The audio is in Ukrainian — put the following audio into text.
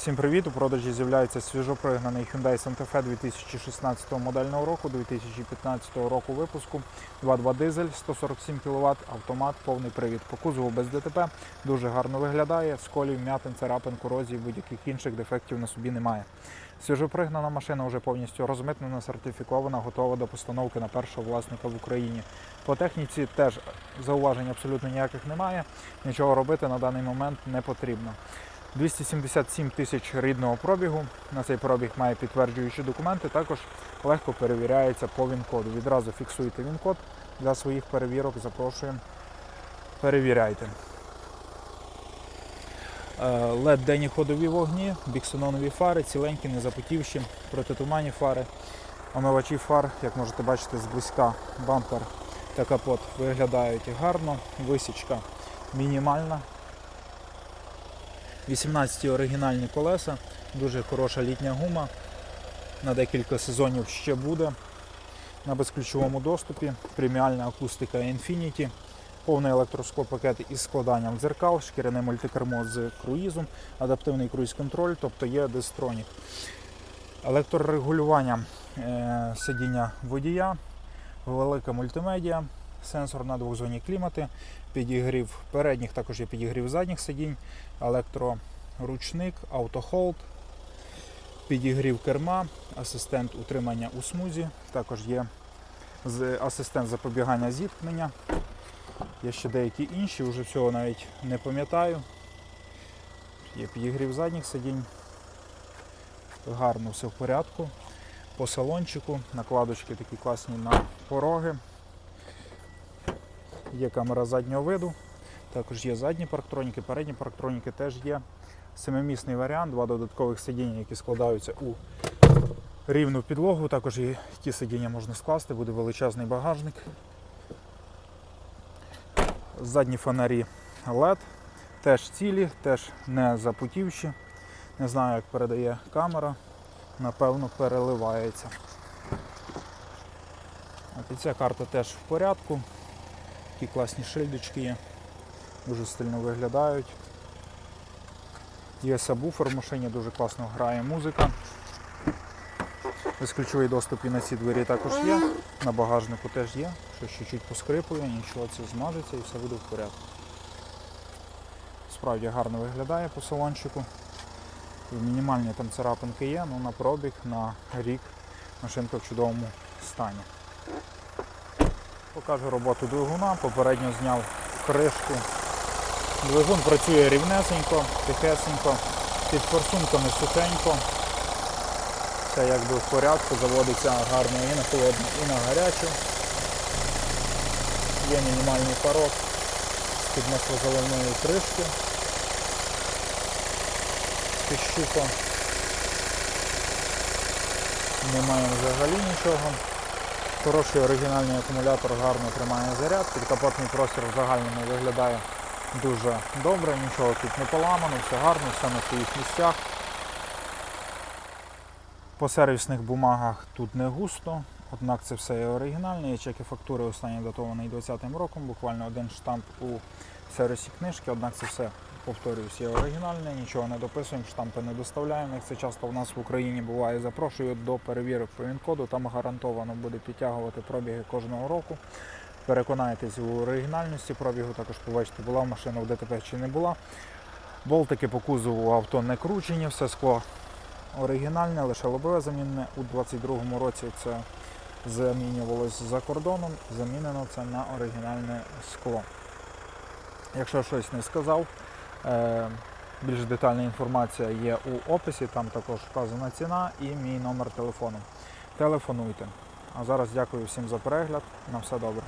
Всім привіт! У продажі з'являється свіжопригнаний Hyundai Santa Fe 2016 модельного року, 2015 року випуску. 2.2 дизель, 147 кВт, автомат, повний привід. По кузову без ДТП дуже гарно виглядає. Сколів, м'ятин, царапин, корозії, будь-яких інших дефектів на собі немає. Свіжопригнана машина вже повністю розмитнена, сертифікована, готова до постановки на першого власника в Україні. По техніці теж зауважень абсолютно ніяких немає. Нічого робити на даний момент не потрібно. 277 тисяч рідного пробігу. На цей пробіг має підтверджуючі документи. Також легко перевіряється по ВІН-коду. Відразу фіксуйте ВІН-код для своїх перевірок. Запрошуємо. Перевіряйте. led денні ходові вогні, біксенонові фари, ціленькі, незапотівші, протитуманні фари, омивачі фар, як можете бачити, зблизька бампер та капот виглядають гарно, висічка мінімальна. 18 оригінальні колеса, дуже хороша літня гума. На декілька сезонів ще буде. На безключовому доступі, преміальна акустика Infinity, повний електросклопакет із складанням дзеркал, шкіряне мультикермо з круїзом, адаптивний круїз-контроль, тобто є дистронік. Електрорегулювання е, сидіння водія, велика мультимедіа, сенсор на двохзонні клімати, підігрів передніх, також є підігрів задніх сидінь, електроручник, автохолд, підігрів керма, асистент утримання у смузі, також є асистент запобігання зіткнення. Є ще деякі інші, вже всього навіть не пам'ятаю. Є підігрів задніх сидінь. Гарно все в порядку. По салончику накладочки такі класні на пороги. Є камера заднього виду, також є задні парктроніки, передні парктроніки теж є. Семимісний варіант, два додаткових сидіння, які складаються у рівну підлогу. Також і ті сидіння можна скласти, буде величезний багажник. Задні фонарі LED, теж цілі, теж не запутівші. Не знаю, як передає камера, напевно, переливається. Ця карта теж в порядку. Такі класні шильдочки є, дуже стильно виглядають. Є сабвуфер в машині, дуже класно грає музика. Безключовий доступ і на ці двері також є. На багажнику теж є. Щось чуть-чуть поскрипує, нічого це змажеться і все буде в порядку. Справді гарно виглядає по салончику. Мінімальні там царапинки є, але на пробіг, на рік машинка в чудовому стані. Покажу роботу двигуна, попередньо зняв кришку. Двигун працює рівнесенько, тихесенько, під форсунками сухенько. Все якби в порядку, заводиться гарно і на холодну, і на гарячу. Є мінімальний порог з-під маслозаливної кришки. З-під. Немає взагалі нічого. Хороший оригінальний акумулятор гарно тримає заряд, підкапотний простір в загальному виглядає дуже добре, нічого тут не поламано, все гарно, все на своїх місцях. По сервісних бумагах тут не густо, однак це все є оригінальне. Є чеки фактури останній датований 2020 роком, буквально один штамп у сервісі книжки, однак це все, повторююсь, є оригінальне, нічого не дописуємо, штампи не доставляємо, як це часто в нас в Україні буває. Запрошую до перевірок по ВІН-коду, там гарантовано буде підтягувати пробіги кожного року. Переконайтесь у оригінальності пробігу, також побачите, була машина в ДТП чи не була. Болтики по кузову авто не кручені, все скло оригінальне, лише лобове замінне. У 22-му році це замінювалось за кордоном, замінено це на оригінальне скло. Якщо щось не сказав, більш детальна інформація є у описі, там також вказана ціна і мій номер телефону. Телефонуйте. А зараз дякую всім за перегляд. На все добре.